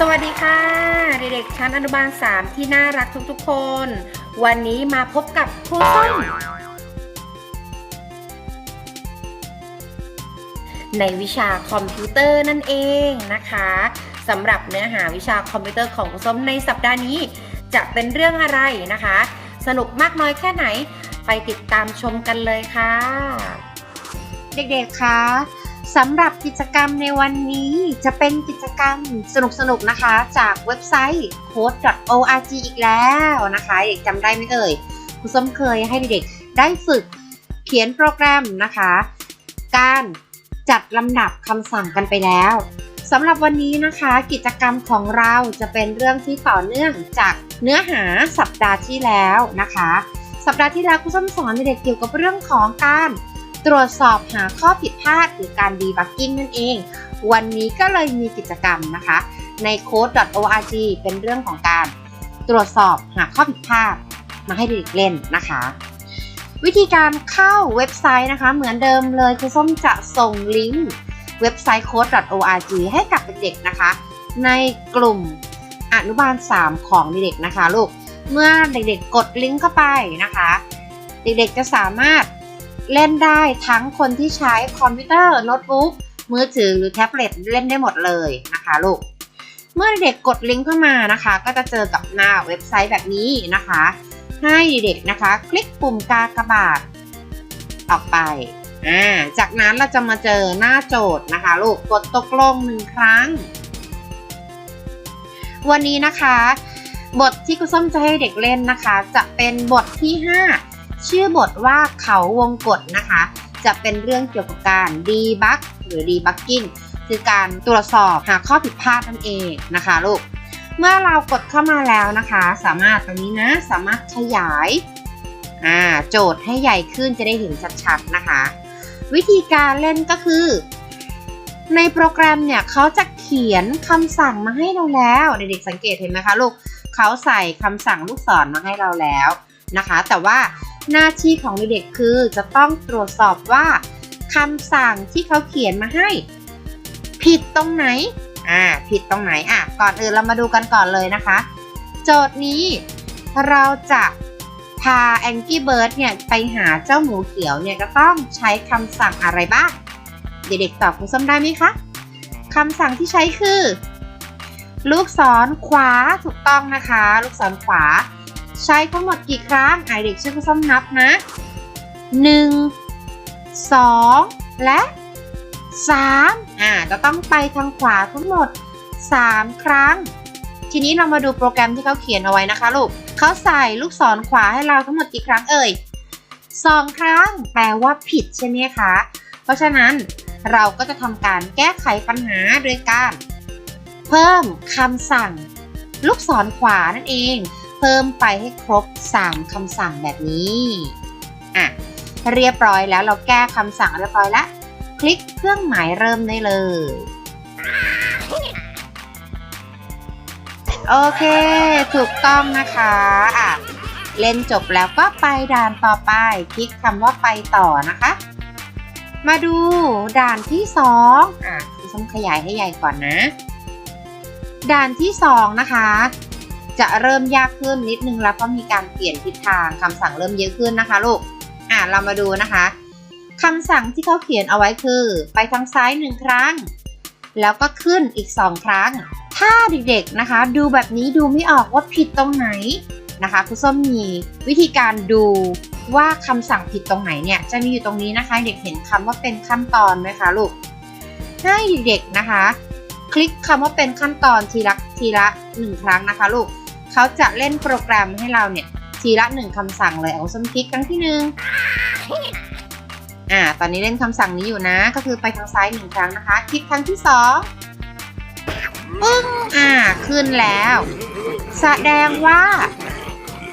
สวัสดีค่ะ เด็กๆชั้นอนุบาล 3 ที่น่ารักทุกๆคน วันนี้มาพบกับครูส้มในวิชาคอมพิวเตอร์นั่นเองนะคะสำหรับเนื้อหาวิชาคอมพิวเตอร์ของครูส้มในสัปดาห์นี้ จะเป็นเรื่องอะไรนะคะ สนุกมากน้อยแค่ไหนไปติดตามชมกันเลยค่ะ เด็กๆคะ สำหรับกิจกรรมในวันนี้จะเป็นกิจกรรมสนุกๆนะคะ จากเว็บไซต์ code.org อีกแล้วนะคะเด็กจำได้ไหมเอ่ยครูส้มเคยให้เด็กๆได้ฝึกเขียนโปรแกรมนะคะ การจัดลำดับคำสั่งกันไปแล้วสำหรับวันนี้นะคะ กิจกรรมของเราจะเป็นเรื่องที่ต่อเนื่องจากเนื้อหาสัปดาห์ที่แล้วนะคะ สัปดาห์ที่แล้วครูส้มสอนเด็กเกี่ยวกับเรื่องของการ ตรวจสอบหาข้อผิดพลาดหรือการดีบักกิ้งนั่นเอง วันนี้ก็เลยมีกิจกรรมนะคะ ใน code.org เป็นเรื่องของการตรวจสอบหาข้อผิดพลาดมาให้เด็กเล่นนะคะ วิธีการเข้าเว็บไซต์นะคะ เหมือนเดิมเลยครูส้มจะส่งลิงก์เว็บไซต์ code.org ให้กับเด็กๆนะคะ ในกลุ่มอนุบาล 3 ของเด็กๆนะคะลูก เมื่อเด็กๆกดลิงก์เข้าไปนะคะ เด็กๆจะสามารถ เล่นได้ทั้งคนที่ใช้คอมพิวเตอร์โน้ตบุ๊กมือถือหรือแท็บเล็ตเล่นได้หมดเลยนะคะลูก เมื่อเด็กกดลิงก์เข้ามานะคะ ก็จะเจอกับหน้าเว็บไซต์แบบนี้นะคะ ให้เด็กนะคะ คลิกปุ่มกากบาทออกไปอ่าจากนั้นเราจะมาเจอหน้าโจทย์นะคะ ลูกกดตกลงหนึ่งครั้ง วันนี้นะคะ บทที่คุณส้มจะให้เด็กเล่นนะคะ จะเป็นบทที่ 5 ชื่อบทว่าเขาวงกฏนะคะ จะเป็นเรื่องเกี่ยวกับการ debug หรือ debugging คือการตรวจสอบหาข้อผิดพลาดนั่นเองนะคะลูก เมื่อเรากดเข้ามาแล้วนะคะ สามารถตรงนี้นะสามารถขยายโจทย์ให้ใหญ่ขึ้นจะได้เห็นชัดๆนะคะ วิธีการเล่นก็คือ ในโปรแกรมเนี่ยเขาจะเขียนคำสั่งมาให้เราแล้วเด็กๆสังเกตเห็นไหมคะลูกเขาใส่คำสั่งลูกศรมาให้เราแล้วนะคะ แต่ว่า หน้าที่ของเด็กๆคือจะต้องตรวจสอบว่าคำสั่งที่เขาเขียนมาให้ ผิดตรงไหน อ่า ผิดตรงไหน อะ ก่อนอื่นเรามาดูกันก่อนเลยนะคะ โจทย์นี้เราจะพาแองกี้เบิร์ดเนี่ยไปหาเจ้าหมูเขียวเนี่ยจะต้องใช้คำสั่งอะไรบ้าง เด็กๆตอบคุณส้มได้ไหมคะคำสั่งที่ใช้คือ ลูกศรขวาถูกต้องนะคะ ลูกศรขวา ใช้ทั้งหมดกี่ครั้งไอเด็กช่วยคุณส้มนับนะ 1 2 และ 3 อ่าจะต้องไปทางขวาทั้งหมด 3 ครั้ง ทีนี้เรามาดูโปรแกรมที่เขาเขียนเอาไว้นะคะลูกเขาใส่ลูกศรขวาให้เราทั้งหมดกี่ครั้งเอ่ยสองครั้ง แปลว่าผิดใช่ไหมคะ เพราะฉะนั้นเราก็จะทำการแก้ไขปัญหาโดยการ เพิ่มคำสั่ง ลูกศรขวานั่นเอง พิ่มไปให้ครบ 3คำสั่งแบบนี้อะเรียบร้อยแล้วเราแก้คำสั่งเรียบร้อยแล้วคลิกเครื่องหมายเริ่มได้เลยโอเค ถูกต้องนะคะอะเล่นจบแล้วก็ไปด่านต่อไป คลิกคำว่าไปต่อนะคะ มาดูด่านที่สองอะคุณส้มขยายให้ใหญ่ก่อนนะ ด่านที่สองนะคะ จะเริ่มยากขึ้นนิดนึงแล้วก็มีการเปลี่ยนทิศทางคำสั่งเริ่มเยอะขึ้นนะคะลูก อะเรามาดูนะคะคำสั่งที่เขาเขียนเอาไว้คือ ไปทางซ้ายหนึ่งครั้ง แล้วก็ขึ้นอีกสองครั้ง ถ้าเด็กๆนะคะ ดูแบบนี้ดูไม่ออกว่าผิดตรงไหนนะคะคุณส้มมีวิธีการดูว่าคำสั่งผิดตรงไหนเนี่ยจะมีอยู่ตรงนี้นะคะ เด็กเห็นคำว่าเป็นขั้นตอนไหมคะลูกให้เด็กๆนะคะ คลิกคำว่าเป็นขั้นตอนทีละทีละหนึ่งครั้งนะคะลูก เขาจะเล่นโปรแกรมให้เราเนี่ย ทีละหนึ่งคำสั่งเลยเอาส้มคลิกครั้งที่หนึ่งอ่า ตอนนี้เล่นคำสั่งนี้อยู่นะ ก็คือไปทางซ้ายหนึ่งครั้งนะคะ คลิกครั้งที่สองปึ้ง อ่า ขึ้นแล้ว แสดงว่า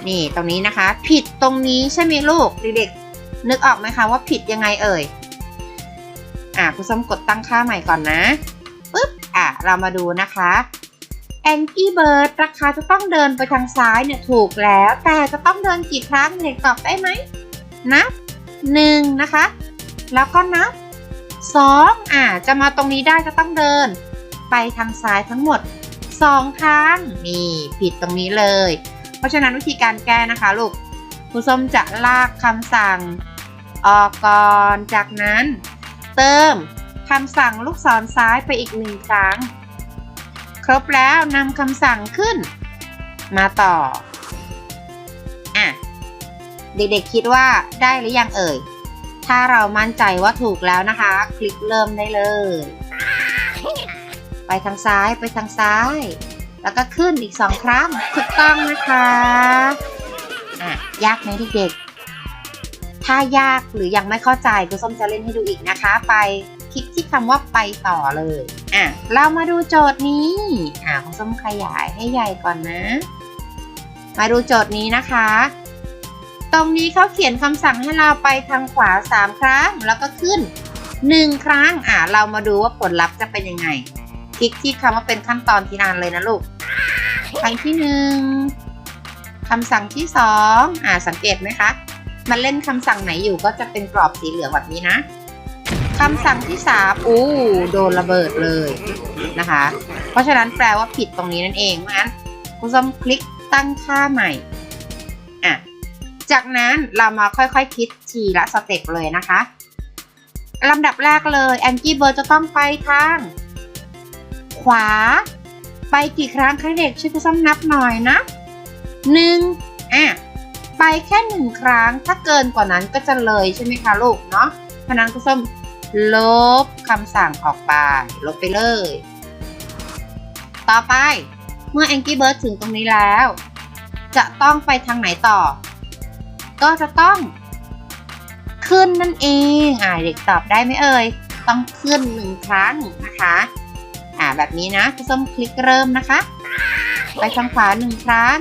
นี่ตรงนี้นะคะ ผิดตรงนี้ใช่ไหมลูก เด็กๆ นึกออกไหมคะว่าผิดยังไงเอ่ย อ่าคุณส้มกดตั้งค่าใหม่ก่อนนะปึ๊บ อะเรามาดูนะคะ แองกี้เบิร์ดราคาจะต้องเดินไปทางซ้ายเนี่ยถูกแล้ว แต่จะต้องเดินกี่ครั้งเด็กตอบได้ไหมนับหนึ่งนะคะ แล้วก็นับสองอ่าจะมาตรงนี้ได้จะต้องเดิน ไปทางซ้ายทั้งหมดสองครั้งนี่ผิดตรงนี้เลย เพราะฉะนั้นวิธีการแก้นะคะลูกครูส้มจะลากคำสั่งออกก่อนจากนั้น เติมคำสั่งลูกศรซ้ายไปอีกหนึ่งครั้ง ครบแล้วนำคำสั่งขึ้น มาต่อ อะ เด็กๆคิดว่าได้หรือยังเอ่ย ถ้าเรามั่นใจว่าถูกแล้วนะคะ คลิกเริ่มได้เลย ไปทางซ้ายไปทางซ้าย แล้วก็ขึ้นอีกสองครั้งถูกต้องนะคะ อะ ยากไหมเด็กๆถ้ายากหรือยังไม่เข้าใจคุณส้มจะเล่นให้ดูอีกนะคะ ไป ลิกที่คำว่าไปต่อเลย อะ เรามาดูโจทย์นี้ อะคุณส้มขยายให้ใหญ่ก่อนนะ มาดูโจทย์นี้นะคะ ตรงนี้เขาเขียนคำสั่งให้เราไปทางขวา 3 ครั้ง แล้วก็ขึ้น 1 ครั้ง อะ เรามาดูว่าผลลัพธ์จะเป็นยังไง คลิกที่คำว่าเป็นขั้นตอนที่นานเลยนะลูก ครั้งที่หนึ่งคำสั่งที่สองอ่าสังเกตไหมคะ มันเล่นคำสั่งไหนอยู่ก็จะเป็นกรอบสีเหลืองแบบนี้นะ คำสั่งที่สามอู้โดนระเบิดเลยนะคะ เพราะฉะนั้นแปลว่าผิดตรงนี้นั่นเองเพราะฉะนั้นคุณส้มคลิกตั้งค่าใหม่อะจากนั้นเรามาค่อยๆคคิดทีละสเต็ปเลยนะคะลำดับแรกเลยแองกี้เบิร์จะต้องไปทาง ขวา ไปกี่ครั้งคะเด็กช่วยคุณส้มนับหน่อยนะหนึ่งอะไปแค่หนึ่งครั้งถ้าเกินกว่านั้นก็จะเลยใช่ไหมคะลูกเนาะเพราะนั้นคุณส้ม ลบคำสั่งออกไป ลบไปเลย ต่อไปเมื่อ Angry Bird ถึงตรงนี้แล้ว จะต้องไปทางไหนต่อ ก็จะต้อง ขึ้นนั่นเอง อ่าเด็กตอบได้ไหมเอ่ย ต้องขึ้นหนึ่งครั้งนะคะ อ่าแบบนี้นะคุณส้มคลิกเริ่มนะคะ ไปทางขวาหนึ่งครั้ง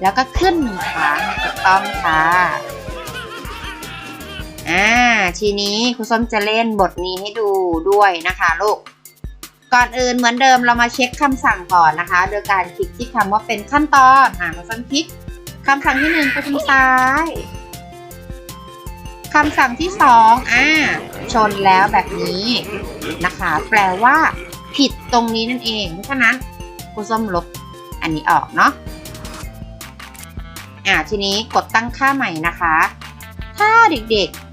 แล้วก็ขึ้นหนึ่งครั้งถูกต้องค่ะ อ่าทีนี้ครูส้มจะเล่นบทนี้ให้ดูด้วยนะคะลูก ก่อนอื่นเหมือนเดิมเรามาเช็คคำสั่งก่อนนะคะ โดยการคลิกที่คำว่าเป็นขั้นตอนอ่าครูส้มคลิกคำสั่งที่หนึ่งไปทางซ้ายคำสั่งที่สองอ่า ชนแล้วแบบนี้นะคะ แปลว่าผิดตรงนี้นั่นเอง เพราะฉะนั้นครูส้มลบอันนี้ออกเนาะ อ่า ทีนี้กดตั้งค่าใหม่นะคะ ถ้าเด็กๆ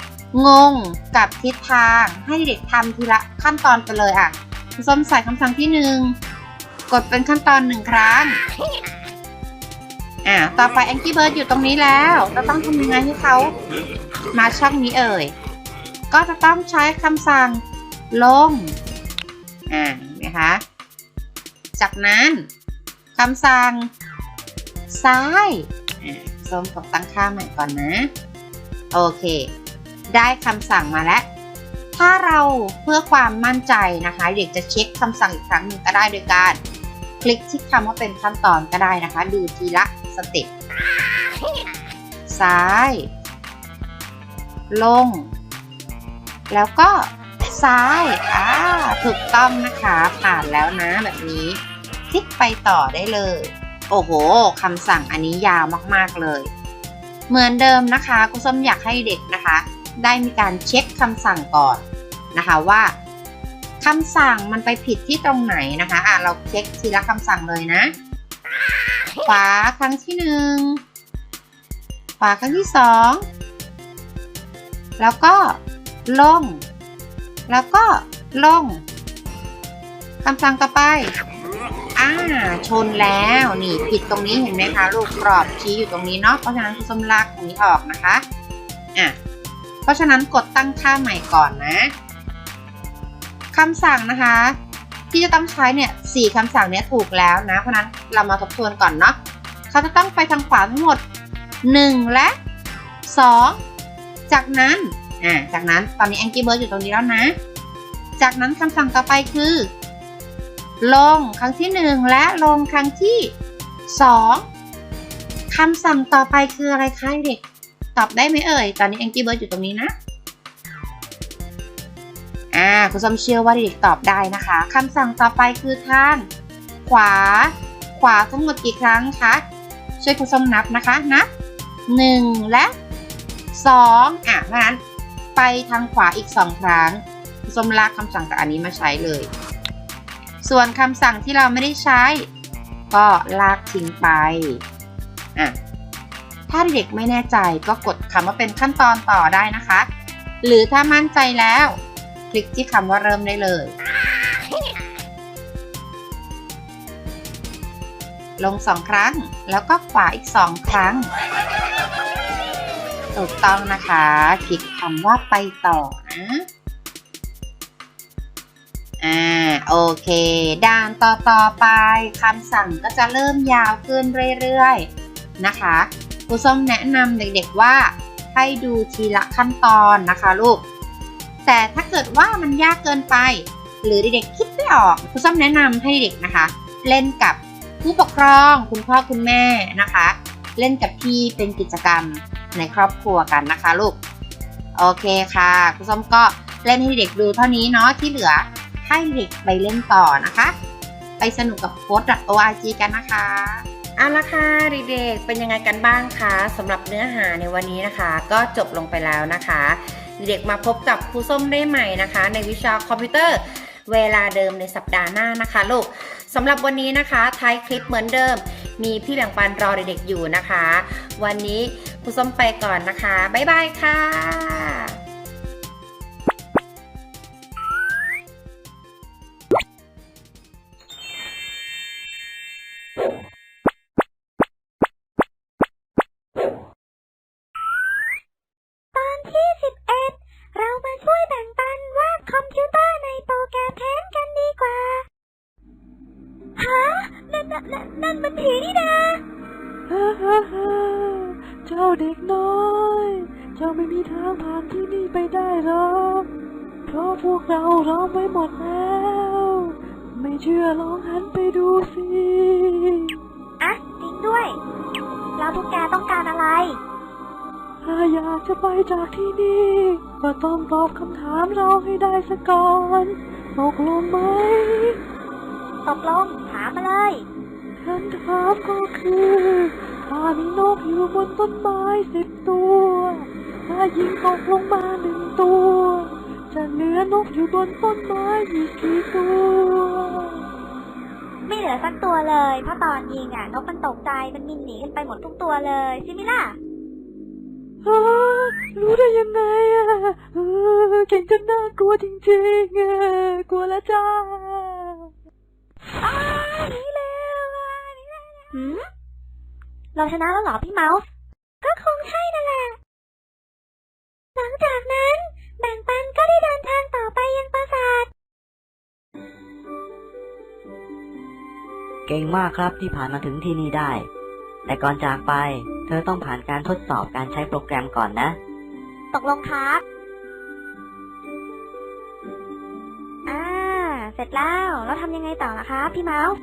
งงกับทิศทางให้เด็กทำทีละขั้นตอนไปเลยอะคุณส้มใส่คำสั่งที่หนึ่งกดเป็นขั้นตอนหนึ่งครั้งอ่าต่อไป Angry Bird อยู่ตรงนี้แล้วเราต้องทำยังไงให้เขามาช่องนี้เอ่ย ก็จะต้องใช้คำสั่งลง อ่าเห็นไหมคะ จากนั้นคำสั่งซ้าย อ่าส้มกดตั้งค่าใหม่ก่อนนะ โอเค ได้คำสั่งมาแล้ว ถ้าเราเพื่อความมั่นใจนะคะเด็กจะเช็คคำสั่งอีกครั้งหนึ่งก็ได้โดยการ คลิกที่คำว่าเป็นขั้นตอนก็ได้นะคะ ดูทีละสเต็ปซ้าย ลง แล้วก็ซ้ายอ่าถูกต้องนะคะ ผ่านแล้วนะแบบนี้ คลิกไปต่อได้เลย โอ้โหคำสั่งอันนี้ยาวมากๆเลย เหมือนเดิมนะคะกุส้มอยากให้เด็กนะคะ ได้มีการเช็คคำสั่งก่อนนะคะว่าคำสั่งมันไปผิดที่ตรงไหนนะคะอะเราเช็คทีละคำสั่งเลยนะขวาครั้งที่หนึ่งขวาครั้งที่สองแล้วก็ลง แล้วก็ลงคำสั่งต่อไปอ่าชนแล้วนี่ผิดตรงนี้เห็นไหมคะลูกกรอบชี้อยู่ตรงนี้เนาะเพราะฉะนั้นคุณส้มลากตรงนี้ออกนะคะอะ เพราะฉะนั้นกดตั้งค่าใหม่ก่อนนะคำสั่งนะคะ ที่จะต้องใช้เนี่ยสี่คำสั่งเนี้ยถูกแล้วนะ เพราะนั้นเรามาทบทวนก่อนเนาะเขาจะต้องไปทางขวาทั้งหมด 1 และ 2 จากนั้นอ่าจากนั้นตอนนี้ Angry Bird อยู่ตรงนี้แล้วนะ จากนั้นคำสั่งต่อไปคือ ลงครั้งที่ 1 และลงครั้งที่ 2คำสั่งต่อไปคืออะไรคะเด็ก ตอบได้ไหมเอ่ย ตอนนี้ Angry Bird อยู่ตรงนี้นะ อ่าคุณส้มเชื่อว่าเด็กตอบได้นะคะคำสั่งต่อไปคือทาง ขวา ขวาทั้งหมดกี่ครั้งคะ ช่วยคุณส้มนับนะคะนับ1และ 2 อะเพราะนั้นไปทางขวาอีก 2 ครั้งคุณส้มลากคำสั่งจากอันนี้มาใช้เลยสส่วนคำสั่งที่เราไม่ได้ใช้ ก็ลากทิ้งไป อะ ถ้าเด็กไม่แน่ใจก็กดคำว่าเป็นขั้นตอนต่อได้นะคะ หรือถ้ามั่นใจแล้ว คลิกที่คำว่าเริ่มได้เลย ลงสองครั้งแล้วก็ขวาอีกสองครั้ง ถูกต้องนะคะ คลิกคำว่าไปต่อนะอ่าโอเค ด่านต่อต่อไปคำสั่งก็จะเริ่มยาวขึ้นเรื่อยๆ นะคะ รูส้มแนะนำเด็กๆว่าให้ดูทีละขั้นตอนนะคะลูก แต่ถ้าเกิดว่ามันยากเกินไป หรือเด็กๆคิดไม่ออกครูส้มแนะนำให้เด็กนะคะ เล่นกับผู้ปกครองคุณพ่อคุณแม่นะคะ เล่นกับพี่เป็นกิจกรรมในครอบครัวกันนะคะลูก โอเคค่ะครูส้มก็เล่นให้เด็กดูเท่านี้เนาะที่เหลือให้เด็กไปเล่นต่อนะคะ ไปสนุกกับโค้ด .org กันนะคะ เอาละค่ะเด็กๆเป็นยังไงกันบ้างคะสำหรับเนื้อหาในวันนี้นะคะ ก็จบลงไปแล้วนะคะ เด็กมาพบกับครูส้มได้ใหม่นะคะ ในวิชาคอมพิวเตอร์เวลาเดิมในสัปดาห์หน้านะคะลูกสำหรับวันนี้นะคะท้ายคลิปเหมือนเดิม มีพี่แบ่งปันรอเด็กๆอยู่นะคะ วันนี้ครูส้มไปก่อนนะคะ บ๊ายบายค่ะางผ่านที่นี่ไปได้หรอกเพราะพวกเราร้องไว้หมดแล้ว ไม่เชื่อลองหันไปดูสิอะจริงด้วย แล้วพวกแกต้องการอะไร ถ้าอยากจะไปจากที่นี่ก็ต้องตอบคำถามเราให้ได้สักก่อนตกลงไหมตกลงถามมาเลยคำถามก็คือถ้ามีนกอยู่บนต้นไม้สิบตัวถ้า ยิงตกลงมาหนึ่งตัวจะเหลือนกอยู่บนต้นไม้อีกกี่ตัว ไม่เหลือสักตัวเลย เพราะตอนยิงอะนกมันตกใจมันบินหนีกันไปหมดทุกตัวเลยใช่ไหมล่ะฮะรู้ได้ยังไงอะเออเก่งจนน่ากลัวจริงๆอะกลัวแล้วจ้าอ้าวหนีแล้วอะหนีแล้วหืมเราชนะแล้วเหรอพี่เมาส์ก็คงใช่ แบ่งปันก็ได้เดินทางต่อไปยังปราสาท เก่งมากครับที่ผ่านมาถึงที่นี่ได้ แต่ก่อนจากไป เธอต้องผ่านการทดสอบการใช้โปรแกรมก่อนนะ ตกลงครับ อ่า เสร็จแล้ว แล้วทำยังไงต่อล่ะครับพี่เมาส์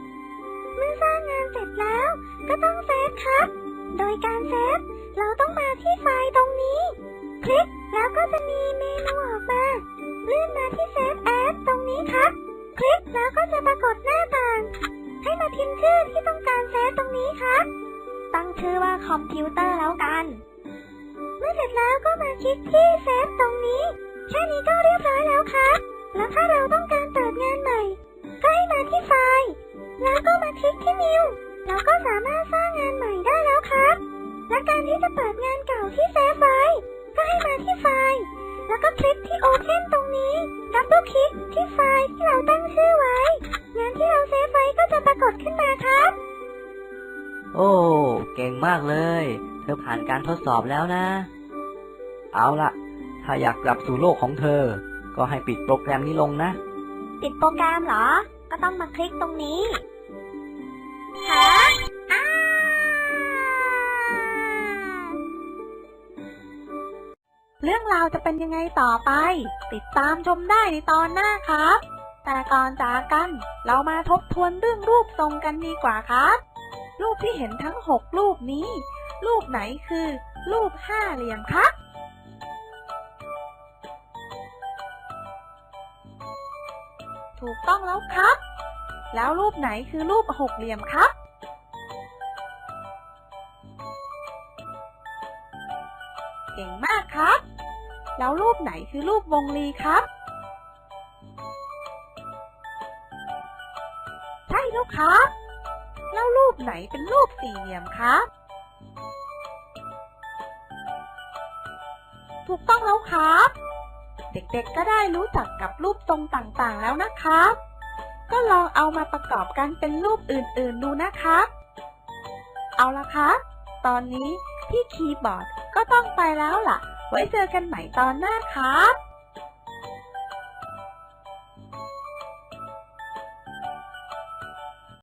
เมื่อสร้างงานเสร็จแล้ว ก็ต้องเซฟครับ โดยการเซฟ เราต้องมาที่ไฟล์ตรงนี้ คลิกแล้วก็จะมีเมนูออกมาเลื่อนมาที่เซฟแอดตรงนี้ครับ คลิกแล้วก็จะปรากฏหน้าต่าง ให้มาพิมพ์ชื่อที่ต้องการเซฟตรงนี้ครับตั้งชื่อว่าคอมพิวเตอร์แล้วกัน เมื่อเสร็จแล้วก็มาคลิกที่เซฟตรงนี้ แค่นี้ก็เรียบร้อยแล้วครับ แล้วถ้าเราต้องการเปิดงานใหม่ก็ให้มาที่ไฟล์ แล้วก็มาคลิกที่นิวเราก็สามารถสร้างงานใหม่ได้แล้วครับ และการที่จะเปิดงานเก่าที่เซฟไว้ ก็ให้มาที่ไฟล์ แล้วก็คลิกที่ Open ตรงนี้ ดับเบิลคลิกที่ไฟล์ที่เราตั้งชื่อไว้ งานที่เราเซฟไว้ก็จะปรากฏขึ้นมาครับ โอ้ เก่งมากเลย เธอผ่านการทดสอบแล้วนะ เอาละถ้าอยากกลับสู่โลกของเธอ ก็ให้ปิดโปรแกรมนี้ลงนะ ปิดโปรแกรมเหรอ ก็ต้องมาคลิกตรงนี้ฮะ เรื่องราวจะเป็นยังไงต่อไป ติดตามชมได้ในตอนหน้าครับ แต่ก่อนจากกัน เรามาทบทวนเรื่องรูปทรงกันดีกว่าครับ รูปที่เห็นทั้ง 6 รูปนี้ รูปไหนคือ รูปห้าเหลี่ยมครับถูกต้องแล้วครับ แล้วรูปไหนคือรูปหกเหลี่ยมครับ แล้วรูปไหนคือรูปวงรีครับ ใช่แล้วครับ แล้วรูปไหนเป็นรูปสี่เหลี่ยมครับ ถูกต้องแล้วครับ เด็กๆก็ได้รู้จักกับรูปทรงต่างๆแล้วนะครับ ก็ลองเอามาประกอบกันเป็นรูปอื่นๆดูนะครับ เอาละครับ ตอนนี้พี่คีย์บอร์ดก็ต้องไปแล้วล่ะ ไว้เจอกันใหม่ตอนหน้าครับ